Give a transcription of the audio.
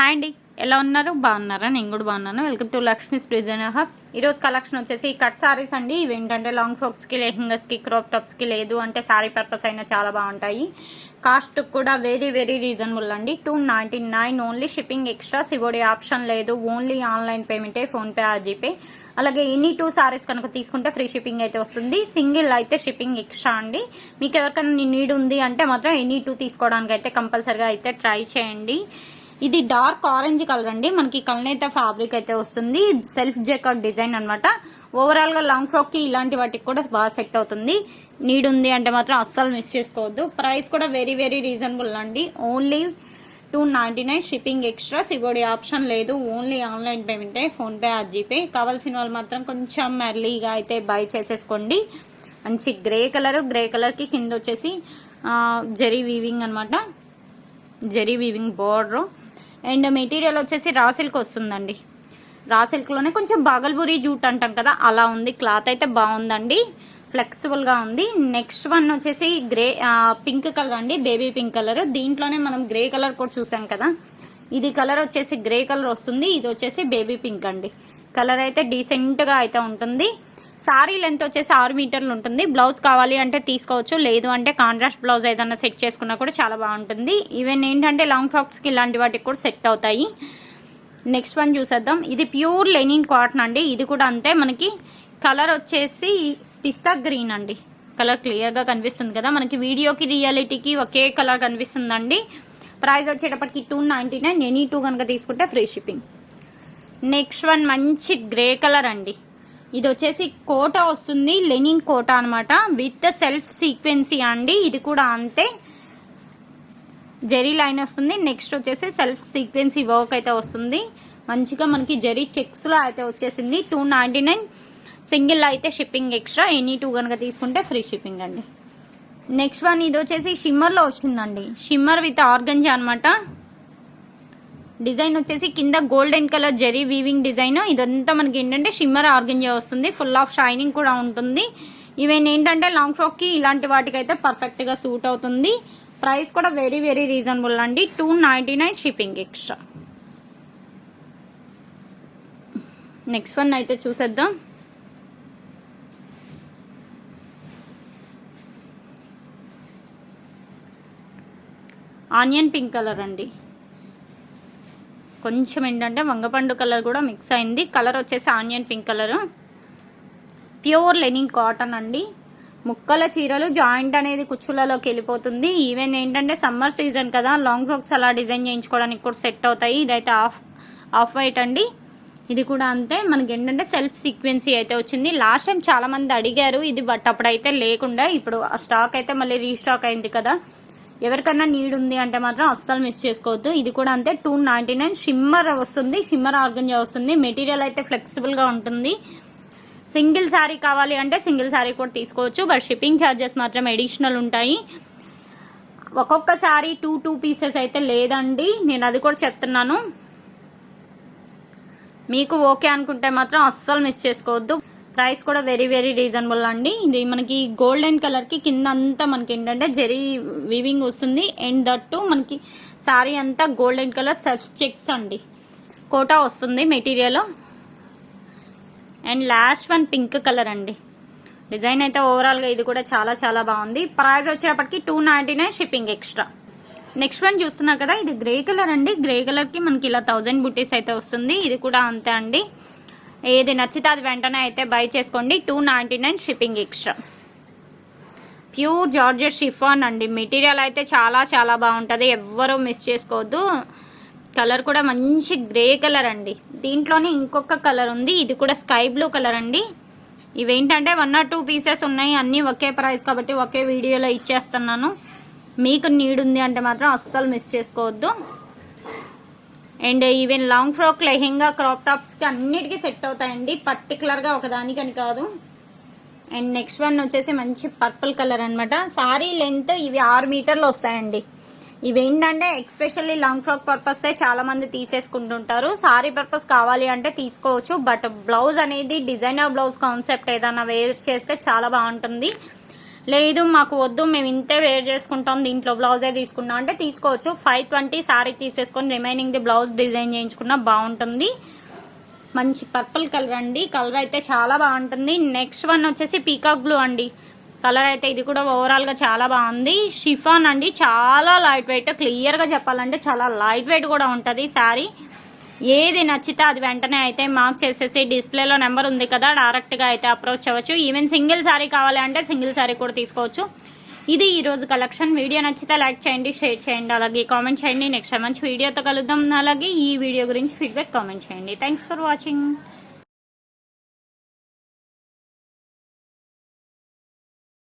Hi అండి. ఎలా ఉన్నారు? బాగున్నారా? నేను కూడా బాగున్నాను. Welcome to Lakshmi's design hub ఈరోజు కలెక్షన్ వచ్చేసి కట్ సారీస్ అండి. ఇవి ఏంటంటే లాంగ్ ఫ్రాక్స్కి లెహింగస్కి క్రాప్ టాప్స్కి లేదు అంటే శారీ పర్పస్ అయినా చాలా బాగుంటాయి. కాస్ట్ కూడా వెరీ వెరీ రీజనబుల్ అండి. Two ninety nine only shipping extra COD option లేదు ఓన్లీ ఆన్లైన్ పేమెంటే ఫోన్పే ఆ జీపే అలాగే ఎనీ టూ సారీస్ కనుక తీసుకుంటే ఫ్రీ షిప్పింగ్ అయితే వస్తుంది. సింగిల్ అయితే షిప్పింగ్ ఎక్స్ట్రా అండి. మీకు ఎవరికైనా నీడ్ ఉంది అంటే మాత్రం ఎనీ టూ తీసుకోవడానికి అయితే కంపల్సరిగా అయితే ట్రై చేయండి. ఇది డార్క్ ఆరెంజ్ కలర్ అండి. మనకి కల్నేత ఫ్యాబ్రిక్ అయితే వస్తుంది. సెల్ఫ్ జెకట్ డిజైన్ అనమాట ఓవరాల్గా లాంగ్ ఫ్రాక్కి ఇలాంటి వాటికి కూడా బాగా సెట్ అవుతుంది. నీడ్ ఉంది అంటే మాత్రం అస్సలు మిస్ చేసుకోవద్దు. ప్రైస్ కూడా వెరీ వెరీ రీజనబుల్ అండి. Only two ninety nine shipping extra COD option లేదు ఓన్లీ ఆన్లైన్ పేమెంటే ఫోన్పే ఆ జీపే కావాల్సిన వాళ్ళు మాత్రం కొంచెం ఎర్లీగా అయితే బై చేసేసుకోండి. మంచి గ్రే కలర్ గ్రే కలర్కి కింద వచ్చేసి జెరీ వీవింగ్ అనమాట zari weaving border and material వచ్చేసి రా సిల్క్ వస్తుందండి. రా సిల్క్లోనే కొంచెం బాగల్బురి జూట్ అంటాం కదా అలా ఉంది. క్లాత్ అయితే బాగుందండి. ఫ్లెక్సిబుల్గా ఉంది. నెక్స్ట్ వన్ వచ్చేసి గ్రే పింక్ కలర్ అండి. Baby pink colour. దీంట్లోనే మనం గ్రే కలర్ కూడా చూసాం కదా. ఇది కలర్ వచ్చేసి గ్రే కలర్ వస్తుంది. ఇది వచ్చేసి బేబీ పింక్ అండి. కలర్ అయితే డీసెంట్గా అయితే ఉంటుంది. సారీ లెంత్ వచ్చేసి ఆరు మీటర్లు ఉంటుంది. బ్లౌజ్ కావాలి అంటే తీసుకోవచ్చు. లేదు అంటే కాంట్రాస్ట్ బ్లౌజ్ ఏదైనా సెట్ చేసుకున్నా కూడా చాలా బాగుంటుంది. ఈవెన్ ఏంటంటే లాంగ్ ఫ్రాక్స్కి ఇలాంటి వాటికి కూడా సెట్ అవుతాయి. నెక్స్ట్ వన్ చూసేద్దాం. ఇది ప్యూర్ లెనిన్ కాటన్ అండి. ఇది కూడా అంతే. మనకి కలర్ వచ్చేసి పిస్తా గ్రీన్ అండి. కలర్ క్లియర్గా కనిపిస్తుంది కదా. మనకి వీడియోకి రియాలిటీకి ఒకే కలర్ కనిపిస్తుందండి. ప్రైస్ వచ్చేటప్పటికి two ninety nine any two కనుక తీసుకుంటే ఫ్రీ షిప్పింగ్ నెక్స్ట్ వన్ మంచి గ్రే కలర్ అండి. ఇది వచ్చేసి కోట వస్తుంది లెనిన్ కోట అనమాట విత్ సెల్ఫ్ సీక్వెన్సీ అండి ఇది కూడా అంతే. జరీ లైన్ వస్తుంది నెక్స్ట్ వచ్చేసి సెల్ఫ్ సీక్వెన్సీ వర్క్ అయితే వస్తుంది. మంచిగా మనకి జరీ చెక్స్లో అయితే వచ్చేసింది. టూ నైంటీ నైన్ సింగిల్ అయితే షిప్పింగ్ ఎక్స్ట్రా ఎనీ టూ కనుక తీసుకుంటే ఫ్రీ షిప్పింగ్ అండి. నెక్స్ట్ వన్ ఇది వచ్చేసి షిమ్మర్లో వచ్చిందండి. షిమ్మర్ విత్ ఆర్గంజా అనమాట డిజైన్ వచ్చేసి కింద golden colour zari weaving design. ఇదంతా మనకి ఏంటంటే షిమ్మర్ ఆర్గెంజా వస్తుంది. ఫుల్ ఆఫ్ షైనింగ్ కూడా ఉంటుంది. ఈవెన్ ఏంటంటే లాంగ్ ఫ్రాక్కి ఇలాంటి వాటికైతే పర్ఫెక్ట్గా సూట్ అవుతుంది. ప్రైస్ కూడా వెరీ వెరీ రీజనబుల్ అండి. Two ninety nine shipping extra next one అయితే చూసేద్దాం. ఆనియన్ పింక్ కలర్ అండి. కొంచెం ఏంటంటే వంగపండు కలర్ కూడా మిక్స్ అయింది. కలర్ వచ్చేసి onion pink colour pure linen cotton అండి. ముక్కల చీరలు జాయింట్ అనేది కుచ్చులలోకి వెళ్ళిపోతుంది. ఈవెన్ ఏంటంటే సమ్మర్ సీజన్ కదా లాంగ్ ఫ్రాక్స్ అలా డిజైన్ చేయించుకోవడానికి కూడా సెట్ అవుతాయి. ఇదైతే ఆఫ్ ఆఫ్ వైట్ అండి. ఇది కూడా అంతే. మనకి ఏంటంటే సెల్ఫ్ సీక్వెన్సీ అయితే వచ్చింది. లాస్ట్ టైం చాలా మంది అడిగారు ఇది బట్ అప్పుడైతే లేకుండా ఇప్పుడు ఆ స్టాక్ అయితే మళ్ళీ రీస్టాక్ అయింది కదా. ఎవరికన్నా నీడ్ ఉంది అంటే మాత్రం అస్సలు మిస్ చేసుకోవద్దు. ఇది కూడా అంతే టూ నైంటీ నైన్ షిమ్మర్ వస్తుంది షిమ్మర్ ఆర్గంజా వస్తుంది. మెటీరియల్ అయితే ఫ్లెక్సిబుల్గా ఉంటుంది. సింగిల్ శారీ కావాలి అంటే సింగిల్ శారీ కూడా తీసుకోవచ్చు. బట్ షిప్పింగ్ ఛార్జెస్ మాత్రం అడిషనల్ ఉంటాయి. ఒక్కొక్క శారీ టూ టూ పీసెస్ అయితే లేదండి. నేను అది కూడా చెప్తున్నాను. మీకు ఓకే అనుకుంటే మాత్రం అస్సలు మిస్ చేసుకోవద్దు. ప్రైస్ కూడా వెరీ వెరీ రీజనబుల్ అండి. ఇది మనకి గోల్డెన్ కలర్కి కింద అంతా మనకి ఏంటంటే జెరీ వీవింగ్ వస్తుంది. అండ్ దట్టు మనకి సారీ అంతా గోల్డెన్ కలర్ సెల్ఫ్ చెక్స్ అండి. కోటా వస్తుంది material. And last one pink colour అండి. డిజైన్ అయితే ఓవరాల్గా ఇది కూడా చాలా చాలా బాగుంది. ప్రైస్ వచ్చేటప్పటికి two ninety nine shipping extra. Next one చూస్తున్నారు కదా ఇది గ్రే కలర్ అండి. గ్రే కలర్కి మనకి ఇలా థౌజండ్ బుటీస్ అయితే వస్తుంది. ఇది కూడా అంతే అండి. ఏది నచ్చితే అది వెంటనే అయితే బై చేసుకోండి. Two ninety nine shipping extra pure georgette chiffon అండి. మెటీరియల్ అయితే చాలా చాలా బాగుంటుంది. ఎవ్వరూ మిస్ చేసుకోవద్దు. కలర్ కూడా మంచి గ్రే కలర్ అండి. దీంట్లోనే ఇంకొక కలర్ ఉంది. ఇది కూడా స్కై బ్లూ కలర్ అండి. ఇవేంటంటే వన్ ఆర్ టూ పీసెస్ ఉన్నాయి. అన్నీ ఒకే ప్రైస్ కాబట్టి ఒకే వీడియోలో ఇచ్చేస్తున్నాను. మీకు నీడ్ ఉంది అంటే మాత్రం అస్సలు మిస్ చేసుకోవద్దు. And even long frock lehenga crop టాప్స్కి అన్నిటికీ సెట్ అవుతాయండి. పర్టికులర్గా ఒకదానికని కాదు. అండ్ నెక్స్ట్ వన్ వచ్చేసి మంచి పర్పుల్ కలర్ అనమాట సారీ లెంత్ ఇవి ఆరు మీటర్లు వస్తాయండి. ఇవి ఏంటంటే ఎక్స్పెషల్లీ లాంగ్ ఫ్రాక్ పర్పస్ చాలా మంది తీసేసుకుంటుంటారు. సారీ పర్పస్ కావాలి అంటే తీసుకోవచ్చు బట్ బ్లౌజ్ అనేది డిజైనర్ బ్లౌజ్ కాన్సెప్ట్ ఏదైనా వేర్ చేస్తే చాలా బాగుంటుంది. లేదు మాకు వద్దు మేము ఇంతే వేర్ చేసుకుంటాం దీంట్లో బ్లౌజే తీసుకున్నాం అంటే తీసుకోవచ్చు. ఫైవ్ ట్వంటీ శారీ తీసేసుకొని రిమైనింగ్ ది బ్లౌజ్ డిజైన్ చేయించుకున్నా బాగుంటుంది. మంచి పర్పుల్ కలర్ అండి. కలర్ అయితే చాలా బాగుంటుంది. నెక్స్ట్ వన్ వచ్చేసి పీకాక్ బ్లూ అండి. కలర్ అయితే ఇది కూడా ఓవరాల్గా చాలా బాగుంది. షిఫాన్ అండి చాలా లైట్ వెయిట్ క్లియర్గా చెప్పాలంటే చాలా లైట్ వెయిట్ కూడా ఉంటుంది శారీ ఏది నచ్చితే అది వెంటనే అయితే మార్క్ చేసేసి డిస్ప్లేలో నెంబర్ ఉంది కదా డైరెక్ట్గా అయితే అప్రోచ్ అవ్వచ్చు. ఈవెన్ సింగిల్ శారీ కావాలి అంటే సింగిల్ శారీ కూడా తీసుకోవచ్చు. ఇది ఈరోజు కలెక్షన్ వీడియో నచ్చితే లైక్ చేయండి షేర్ చేయండి అలాగే కామెంట్ చేయండి. నెక్స్ట్ మంచి వీడియోతో కలుద్దాం. అలాగే ఈ వీడియో గురించి ఫీడ్బ్యాక్ కామెంట్ చేయండి. Thanks for watching